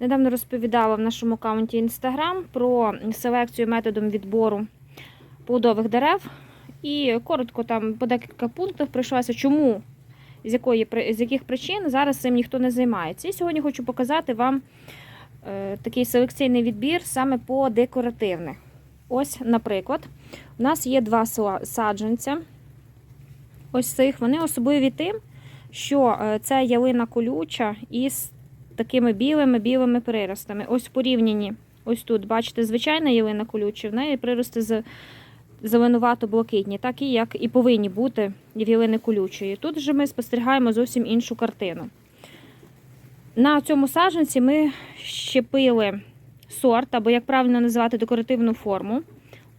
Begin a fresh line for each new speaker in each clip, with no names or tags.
Недавно розповідала в нашому аккаунті Instagram про селекцію методом відбору плодових дерев. І коротко там по декілька пунктах пройшлася, чому, з, якої, з яких причин зараз цим ніхто не займається. І сьогодні хочу показати вам е, такий селекційний відбір саме по декоративних. Ось, наприклад, у нас є два саджанця. Ось цих. Вони особливі тим, що е, це ялина колюча із такими білими-білими приростами. Ось в порівнянні, ось тут, бачите, звичайна ялина колюча, в неї прирости зеленувато-блакитні, так і як і повинні бути в ялини колючої. Тут же ми спостерігаємо зовсім іншу картину. На цьому саджанці ми щепили сорт, або як правильно називати декоративну форму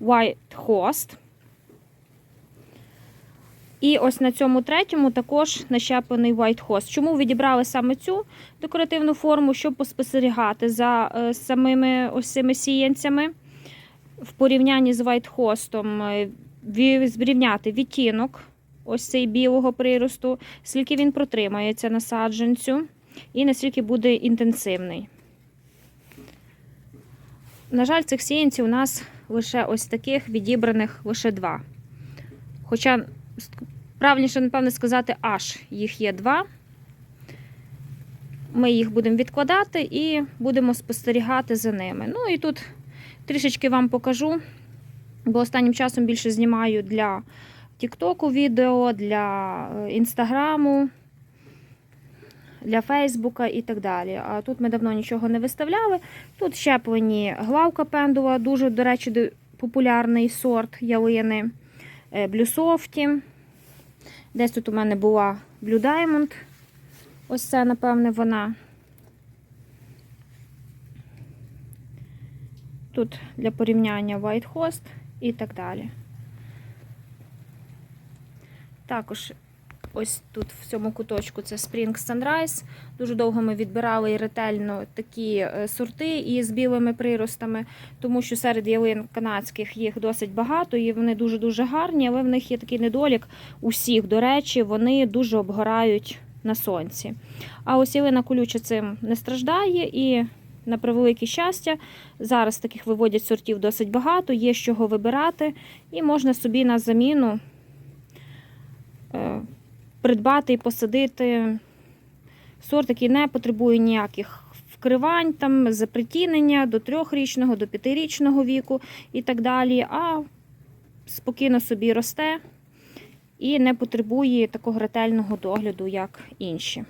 White Host. І ось на цьому третьому також нащеплений White Host. Чому відібрали саме цю декоративну форму, щоб поспостерігати за е, самими ось цими сіянцями в порівнянні з White Host, е, зрівняти відтінок ось цей білого приросту, скільки він протримається на саджанцю і наскільки буде інтенсивний. На жаль, цих сіянців у нас лише ось таких відібраних лише два. Хоча, правильніше, напевно, сказати, аж їх є два. Ми їх будемо відкладати і будемо спостерігати за ними. Ну і тут трішечки вам покажу, бо останнім часом більше знімаю для Тіктоку відео, для е, Інстаграму, для Фейсбука і так далі. А тут ми давно нічого не виставляли. Тут щеплені главка пендула, дуже, до речі, популярний сорт ялини, е, блюсофті. Десь тут у мене була Blue Diamond. Ось це, напевне, вона. Тут для порівняння White Host і так далі. Також ось тут в цьому куточку це Spring Sunrise. Дуже довго ми відбирали і ретельно такі е, сорти із білими приростами, тому що серед ялин канадських їх досить багато, і вони дуже-дуже гарні, але в них є такий недолік усіх, до речі, вони дуже обгорають на сонці. А ось ялина колюча цим не страждає і. На превелике щастя, зараз таких виводять сортів досить багато, є з чого вибирати, і можна собі на заміну придбати і посадити сорт, який не потребує ніяких вкривань, там, запритінення до трьохрічного, до п'ятирічного віку і так далі, а спокійно собі росте і не потребує такого ретельного догляду, як інші.